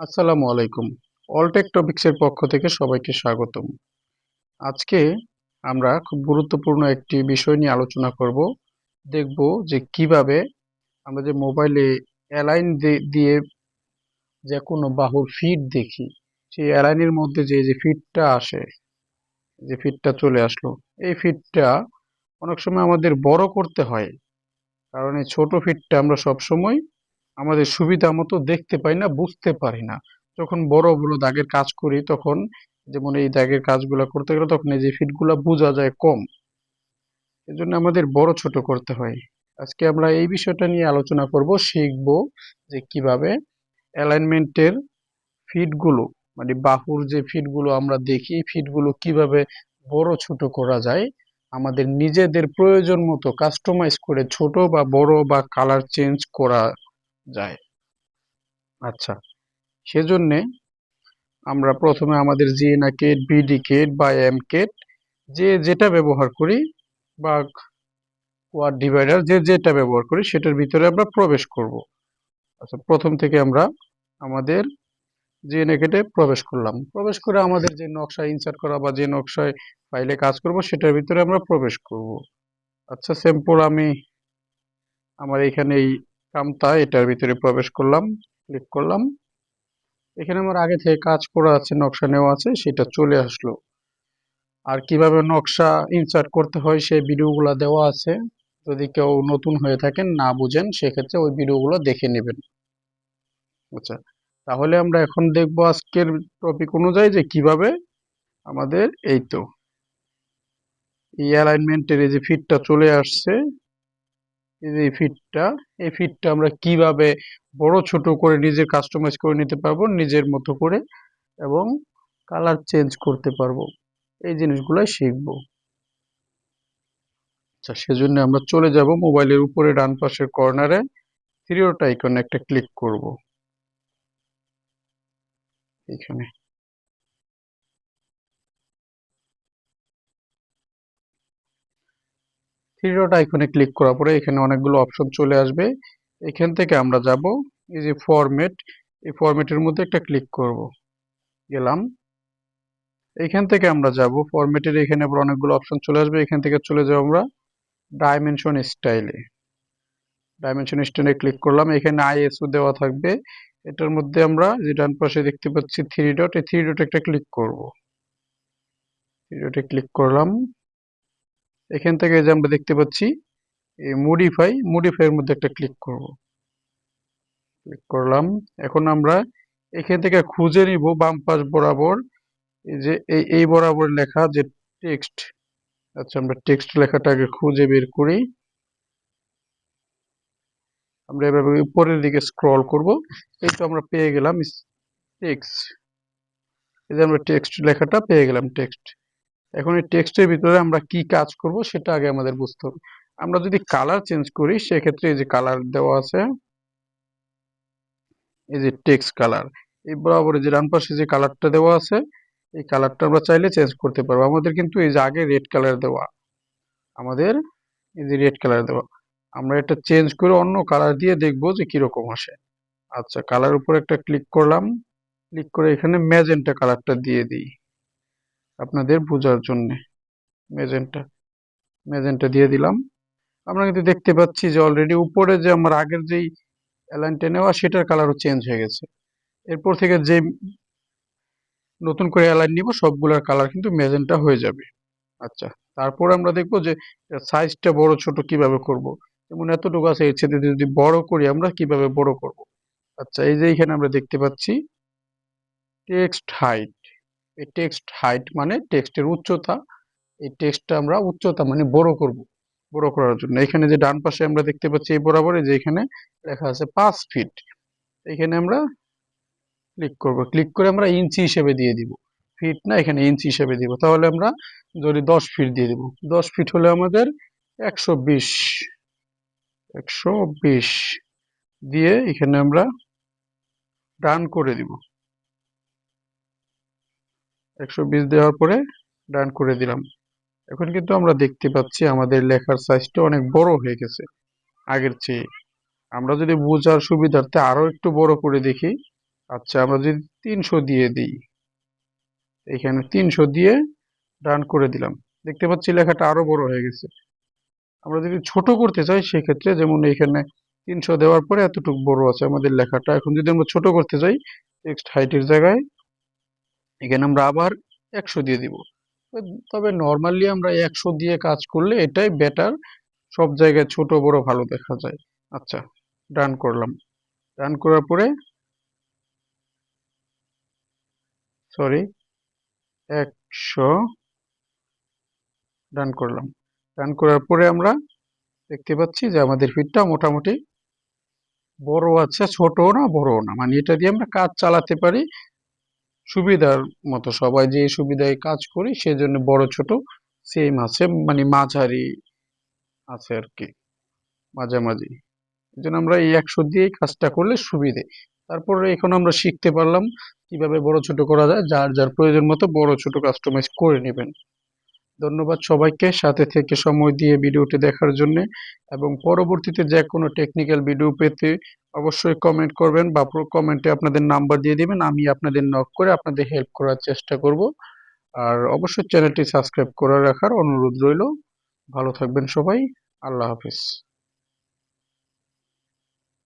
আসসালামু আলাইকুম। অলটেক টপিক্সের পক্ষ থেকে সবাইকে স্বাগতম। আজকে আমরা খুব গুরুত্বপূর্ণ একটি বিষয় নিয়ে আলোচনা করব। দেখব যে কীভাবে আমরা যে মোবাইলে অ্যালাইন দিয়ে যে কোনো বাহুর ফিড দেখি, সেই অ্যালাইনের মধ্যে যে যে ফিডটা আসে, যে ফিডটা চলে আসলো, এই ফিডটা অনেক সময় আমাদের বড় করতে হয়। কারণ এই ছোটো ফিডটা আমরা সব সময় আমাদের সুবিধা মতো দেখতে পাই না, বুঝতে পারি না। যখন বড় বড় দাগের কাজ করি, তখন যেমন এই দাগের কাজগুলো করতে গেলে তখন এই যে ফিটগুলো বোঝা যায় কম। এজন্য আমাদের বড় ছোট করতে হয়। আজকে আমরা এই বিষয়টা নিয়ে আলোচনা করব, শিখব যে কীভাবে অ্যালাইনমেন্টের ফিটগুলো মানে বাহুর যে ফিটগুলো আমরা দেখি ফিটগুলো কীভাবে বড় ছোট করা যায়, আমাদের নিজেদের প্রয়োজন মতো কাস্টমাইজ করে ছোট বা বড় বা কালার চেঞ্জ করা যায়। আচ্ছা সেজন্যে আমরা প্রথমে আমাদের জিএনআ কেট বিডি কেট বা এম কেট যে যেটা ব্যবহার করি বা কোয়াড ডিভাইডার যে যেটা ব্যবহার করি সেটার ভিতরে আমরা প্রবেশ করব। আচ্ছা প্রথম থেকে আমরা আমাদের জিএনএ কেটে প্রবেশ করলাম। প্রবেশ করে আমাদের যে নকশা ইনসার্ট করা বা যে নকশায় ফাইলে কাজ করব সেটার ভিতরে আমরা প্রবেশ করব। আচ্ছা স্যাম্পল আমি, আমার এখানে এই কামতা এটার ভিতরে প্রবেশ করলাম ক্লিক করলাম। এখানে আমার আগে থেকে কাজ করা আছে, নকশা নেওয়া আছে, সেটা চলে আসলো। আর কীভাবে নকশা ইনসার্ট করতে হয়, সেই ভিডিওগুলো দেওয়া আছে। যদি কেউ নতুন হয়ে থাকেন, না বুঝেন, সেক্ষেত্রে ওই ভিডিওগুলো দেখে নেবেন। আচ্ছা তাহলে আমরা এখন দেখব আজকের টপিক অনুযায়ী যে কীভাবে আমাদের এই তো, এই অ্যালাইনমেন্টের এই যে ফিটটা চলে আসছে এই ফিটটা এই ফিটটা আমরা কীভাবে বড়, ছোট করে নিজের কাস্টমাইজ করে নিতে পারব, নিজের মতো করে এবং কালার চেঞ্জ করতে পারব। এই জিনিসগুলাই শিখব। আচ্ছা সেজন্য আমরা চলে যাব মোবাইলের উপরে, ডান পাশের কর্নারে থ্রি ডট আইকনে একটা ক্লিক করব। এখানে থ্রি ডট আইকনে ক্লিক করার পরে এখানে অনেকগুলো অপশন চলে আসবে। এখান থেকে আমরা যাব, এই যে ফরম্যাট এই ফরম্যাটের মধ্যে একটা ক্লিক করব। গেলাম। এখান থেকে আমরা যাব ফরম্যাটের এখানে আবার অনেকগুলো অপশন চলে আসবে। এখান থেকে চলে যাব আমরা ডাইমেনশন স্টাইলে ডাইমেনশন স্টাইলে ক্লিক করলাম। এখানে আইএসও দেওয়া থাকবে। এটার মধ্যে আমরা যে ডান পাশে দেখতে পাচ্ছি থ্রি ডট এই থ্রি ডট একটা ক্লিক করব। থ্রি ডটে ক্লিক করলাম। এখান থেকে যে আমরা দেখতে পাচ্ছি, এই মডিফাই মডিফাইয়ের মধ্যে একটা ক্লিক করব। ক্লিক করলাম। এখন আমরা এখান থেকে খুঁজে নিব বাম পাশ বরাবর যে এই এই বরাবর লেখা যে টেক্সট আচ্ছা আমরা টেক্সট লেখাটাকে খুঁজে বের করি। আমরা এভাবে উপরের দিকে স্ক্রল করব। এই তো আমরা পেয়ে গেলাম টেক্সট এই যে আমরা টেক্সট লেখাটা পেয়ে গেলাম টেক্সট এখন এই টেক্সটের ভিতরে আমরা কি কাজ করব সেটা আগে আমাদের বুঝতে হবে। আমরা যদি কালার চেঞ্জ করি, সেক্ষেত্রে এই যে কালার দেওয়া আছে, এই যে টেক্সট কালার এই বরাবর যে ডান পাশে যে কালারটা দেওয়া আছে, এই কালারটা আমরা চাইলে চেঞ্জ করতে পারব। আমাদের কিন্তু এই যে আগে রেড কালার দেওয়া, আমাদের এই যে রেড কালার দেওয়া, আমরা এটা চেঞ্জ করে অন্য কালার দিয়ে দেখব যে কীরকম আসে। আচ্ছা কালার উপর একটা ক্লিক করলাম ক্লিক করে এখানে ম্যাজেন্টা কালারটা দিয়ে দিই। আপনাদের বোঝার জন্যে। ম্যাজেন্টা ম্যাজেন্টা দিয়ে দিলাম। আমরা কিন্তু দেখতে পাচ্ছি যে অলরেডি উপরে যে আমার আগের যেই অ্যালাইনটা নেওয়া, সেটার কালারও চেঞ্জ হয়ে গেছে। এরপর থেকে যে নতুন করে অ্যালাইন নিব, সবগুলোর কালার কিন্তু ম্যাজেন্টা হয়ে যাবে। আচ্ছা তারপর আমরা দেখব যে সাইজটা বড়, ছোট কীভাবে করব। যেমন এতটুকু আছে, এর সাথে যদি বড় করি, আমরা কীভাবে বড় করব? আচ্ছা এই যে এখানে আমরা দেখতে পাচ্ছি টেক্সট হাইট এই টেক্সট হাইট মানে টেক্সটের উচ্চতা, এই টেক্সটটা আমরা উচ্চতা মানে বড় করব, বড় করার জন্য। এখানে যে ডান পাশে আমরা দেখতে পাচ্ছি এই বরাবর যে এখানে লেখা আছে পাঁচ ফিট এখানে আমরা ক্লিক করব। ক্লিক করে আমরা ইঞ্চি হিসেবে দিয়ে দিব। ফিট না, এখানে ইঞ্চি হিসেবে দিব। তাহলে আমরা যদি দশ ফিট দিয়ে দিব। দশ ফিট হলে আমাদের একশো বিশ একশো বিশ দিয়ে এখানে আমরা ডান করে দিব। একশো বিশ দেওয়ার পরে ডান করে দিলাম। এখন কিন্তু আমরা দেখতে পাচ্ছি আমাদের লেখার সাইজটা অনেক বড় হয়ে গেছে আগের চেয়ে। আমরা যদি বোঝার সুবিধার্থে আরও একটু বড় করে দেখি আচ্ছা আমরা যদি তিনশো দিয়ে দিই, এখানে তিনশো দিয়ে ডান করে দিলাম। দেখতে পাচ্ছি লেখাটা আরও বড় হয়ে গেছে। আমরা যদি ছোট করতে চাই, সেক্ষেত্রে যেমন এখানে তিনশো দেওয়ার পরে এতটুকু বড় আছে আমাদের লেখাটা। এখন যদি আমরা ছোট করতে চাই টেক্সট হাইটের জায়গায় এখানে আমরা আবার একশো দিয়ে দিব। তবে নর্মালি আমরা একশো দিয়ে কাজ করলে এটাই বেটার সব জায়গায় ছোট বড় ভালো দেখা যায়। আচ্ছা ডান করলাম। ডান করার পরে সরি একশো ডান করলাম। ডান করার পরে আমরা দেখতে পাচ্ছি যে আমাদের ফিটটা মোটামুটি বড় আছে ছোট না বড় না। মানে এটা দিয়ে আমরা কাজ চালাতে পারি সুবিধার মতো সবাই যে সুবিধায় কাজ করি, সেজন্য বড় ছোট সেম আছে মানে মাঝারি আছে আর কি মাঝামাঝি। এই জন্য আমরা এই একশো দিয়ে কাজটা করলে সুবিধে। তারপর এখন আমরা শিখতে পারলাম কীভাবে বড় ছোট করা যায়, যার যার প্রয়োজন মতো বড় ছোট কাস্টমাইজ করে নেবেন। ধন্যবাদ সবাইকে সাথে থেকে সময় দিয়ে ভিডিওটি দেখার জন্য এবং পরবর্তীতে যে কোনো টেকনিক্যাল ভিডিও পেতে অবশ্যই কমেন্ট করবেন বা কমেন্টে আপনাদের নাম্বার দিয়ে দিবেন, আমি আপনাদের নক করে আপনাদের হেল্প করার চেষ্টা করব। আর অবশ্যই চ্যানেলটি সাবস্ক্রাইব করে রাখার অনুরোধ রইল। ভালো থাকবেন সবাই, আল্লাহ হাফিজ।